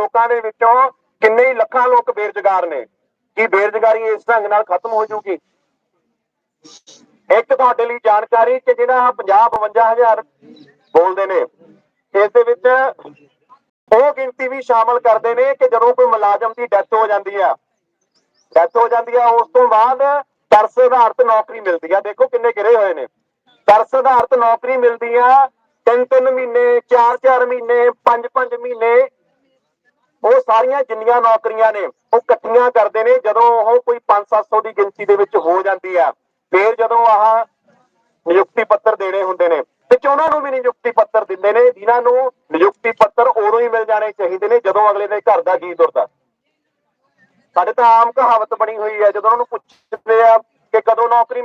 ਲੋਕਾਂ ਦੇ ਵਿੱਚੋਂ ਕਿੰਨੇ ਹੀ ਲੱਖਾਂ ਲੋਕ ਬੇਰੁਜ਼ਗਾਰ ਨੇ। ਕੀ ਬੇਰੁਜ਼ਗਾਰੀ ਇਸ ਢੰਗ ਨਾਲ ਖਤਮ ਹੋ ਜੂਗੀ? ਇੱਕ ਤੁਹਾਡੇ ਲਈ ਜਾਣਕਾਰੀ ਕਿ ਜਿਹੜਾ 50 52000 ਬੋਲਦੇ ਨੇ, ਇਸ ਦੇ ਵਿੱਚ ਉਹ ਗਿਣਤੀ ਵੀ ਸ਼ਾਮਲ ਕਰਦੇ ਨੇ ਕਿ ਜਦੋਂ ਕੋਈ ਮੁਲਾਜ਼ਮ ਦੀ ਡੈਥ ਹੋ ਜਾਂਦੀ ਆ ਡੈਥ ਹੋ ਜਾਂਦੀ ਆ, ਉਸ ਤੋਂ ਬਾਅਦ ਤਰਸ ਆਧਾਰਿਤ ਨੌਕਰੀ ਮਿਲਦੀ ਆ। ਦੇਖੋ ਕਿੰਨੇ ਗਿਰੇ ਹੋਏ ਨੇ। ਤਰਸ ਆਧਾਰਿਤ ਨੌਕਰੀ ਮਿਲਦੀ ਆ ਤਿੰਨ ਤਿੰਨ ਮਹੀਨੇ ਚਾਰ ਚਾਰ ਮਹੀਨੇ ਪੰਜ ਪੰਜ ਮਹੀਨੇ ਉਹ ਸਾਰੀਆਂ ਜਿੰਨੀਆਂ ਨੌਕਰੀਆਂ ਨੇ, ਉਹ ਇਕੱਠੀਆਂ ਕਰਦੇ ਨੇ, ਜਦੋਂ ਉਹ ਕੋਈ 5-700 ਦੀ ਗਿਣਤੀ ਦੇ ਵਿੱਚ ਹੋ ਜਾਂਦੀ ਆ, ਫਿਰ ਜਦੋਂ ਆਹ ਨਿਯੁਕਤੀ ਪੱਤਰ ਦੇਣੇ ਹੁੰਦੇ ਨੇ ਤੇ ਉਹਨਾਂ ਨੂੰ ਵੀ ਨਿਯੁਕਤੀ ਪੱਤਰ ਦਿੰਦੇ ਨੇ, ਜਿਨ੍ਹਾਂ ਨੂੰ ਨਿਯੁਕਤੀ ਪੱਤਰ ਉਦੋਂ ਹੀ ਮਿਲ ਜਾਣੇ ਚਾਹੀਦੇ ਨੇ, ਜਦੋਂ ਅਗਲੇ ਦੇ ਘਰ ਦਾ ਜੀ ਦੁਰਦਾ ਸਾਡੇ ਤਾਂ ਆਮ ਕਹਾਵਤ ਬਣੀ ਹੋਈ ਹੈ ਜਦੋਂ ਉਹਨੂੰ ਪੁੱਛਦੇ ਆ ਕਿ ਕਦੋਂ ਨੌਕਰੀ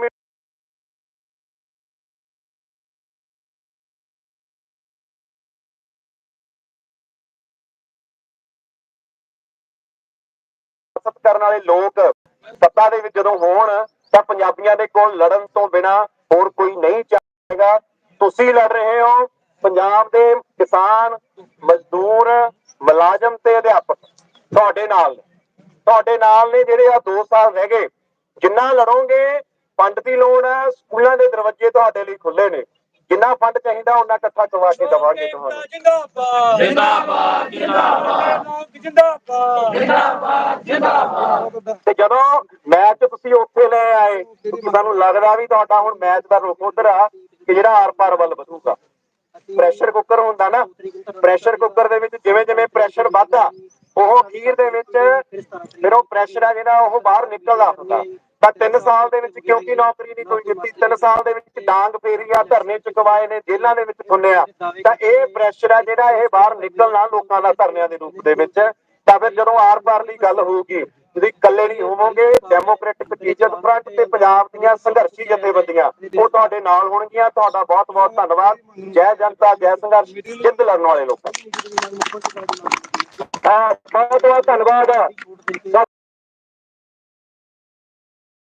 ਸਿਆਸਤ ਕਰਨ ਵਾਲੇ ਲੋਕ ਸੱਤਾ ਦੇ ਵਿੱਚ ਜਦੋਂ ਹੋਣ ਤਾਂ ਪੰਜਾਬੀਆਂ ਦੇ ਕੋਲ ਲੜਨ ਤੋਂ ਬਿਨਾ ਹੋਰ ਕੋਈ ਨਹੀਂ ਚਾਹੇਗਾ ਤੁਸੀਂ ਲੜ ਰਹੇ ਹੋ ਪੰਜਾਬ ਦੇ ਕਿਸਾਨ ਮਜ਼ਦੂਰ ਮੁਲਾਜ਼ਮ ਤੇ ਅਧਿਆਪਕ। ਤੁਹਾਡੇ ਨਾਲ ਤੁਹਾਡੇ ਨਾਲ ਨੇ ਜਿਹੜੇ ਆ 2 ਸਾਲ ਰਹਿ ਗਏ। ਜਿੰਨਾ ਲੜੋਗੇ ਫੰਡ ਦੀ ਲੋੜ ਹੈ ਸਕੂਲਾਂ ਦੇ ਦਰਵਾਜ਼ੇ ਤੁਹਾਡੇ ਲਈ ਖੁੱਲੇ ਨੇ। ਜਿੰਨਾ ਫੰਡ ਚਾਹੀਦਾ ਉਹਨਾਂ ਇਕੱਠਾ ਕਰਵਾ ਕੇ ਦਵਾਂਗੇ। ਤੁਹਾਨੂੰ ਜਿੰਦਾਬਾਦ ਜਿੰਦਾਬਾਦ ਜਿੰਦਾਬਾਦ। ਜਿੰਦਾਬਾਦ। ਜਿੰਦਾਬਾਦ ਜਿੰਦਾਬਾਦ ਤੇ ਜਦੋਂ ਮੈਚ ਤੁਸੀਂ ਉੱਥੇ ਲੈ ਆਏ ਤਾਂ ਸਾਨੂੰ ਲੱਗਦਾ ਵੀ ਤੁਹਾਡਾ ਹੁਣ ਮੈਚ ਦਾ ਰੁਖ ਉਧਰ ਆ, ਕਿ ਜਿਹੜਾ ਆਰ ਪਾਰ ਵੱਲ ਵਧੂਗਾ। ਪ੍ਰੈਸ਼ਰ ਕੁੱਕਰ ਹੁੰਦਾ ਨਾ ਪ੍ਰੈਸ਼ਰ ਕੁੱਕਰ ਦੇ ਵਿੱਚ ਜਿਵੇਂ ਜਿਵੇਂ ਪ੍ਰੈਸ਼ਰ ਵੱਧਦਾ, ਉਹ ਅਖੀਰ ਦੇ ਵਿੱਚ ਫਿਰ ਉਹ ਪ੍ਰੈਸ਼ਰ ਆ ਜਿਹੜਾ ਉਹ ਬਾਹਰ ਨਿਕਲਦਾ ਹੁੰਦਾ। ਤਾਂ 3 ਸਾਲ ਦੇ ਵਿੱਚ ਕਿਉਂਕਿ ਨੌਕਰੀ ਨਹੀਂ ਕੋਈ ਦਿੱਤੀ? 3 ਸਾਲ ਦੇ ਵਿੱਚ ਡਾਂਗ ਫੇਰੀ ਧਰਨੇ ਚੁਕਵਾਏ ਨੇ, ਜੇਲ੍ਹਾਂ ਦੇ ਵਿੱਚ ਸੁਣਿਆ। ਤਾਂ ਇਹ ਪ੍ਰੈਸ਼ਰ ਆ ਜਿਹੜਾ ਇਹ ਬਾਹਰ ਨਿਕਲਣਾ ਲੋਕਾਂ ਦਾ ਧਰਨਿਆਂ ਦੇ ਰੂਪ ਦੇ ਵਿੱਚ। ਤਾਂ ਫਿਰ ਜਦੋਂ ਆਰ ਪਾਰ ਗੱਲ ਹੋਊਗੀ, ਤੁਸੀਂ ਇਕੱਲੇ ਨਹੀਂ ਹੋਵੋਗੇ ਡੈਮੋਕ੍ਰੈਟਿਕ ਟੀਚਰ ਫਰੰਟ ਤੇ ਪੰਜਾਬ ਦੀਆਂ ਸੰਘਰਸ਼ੀ ਜਥੇਬੰਦੀਆਂ, ਉਹ ਤੁਹਾਡੇ ਨਾਲ ਹੋਣਗੀਆਂ। ਤੁਹਾਡਾ ਬਹੁਤ ਬਹੁਤ ਧੰਨਵਾਦ। ਜੈ ਜਨਤਾ, ਜੈ ਸੰਘਰਸ਼, ਜਿੱਤ ਲੜਨ ਵਾਲੇ ਲੋਕਾਂ ਬਹੁਤ ਬਹੁਤ ਧੰਨਵਾਦ।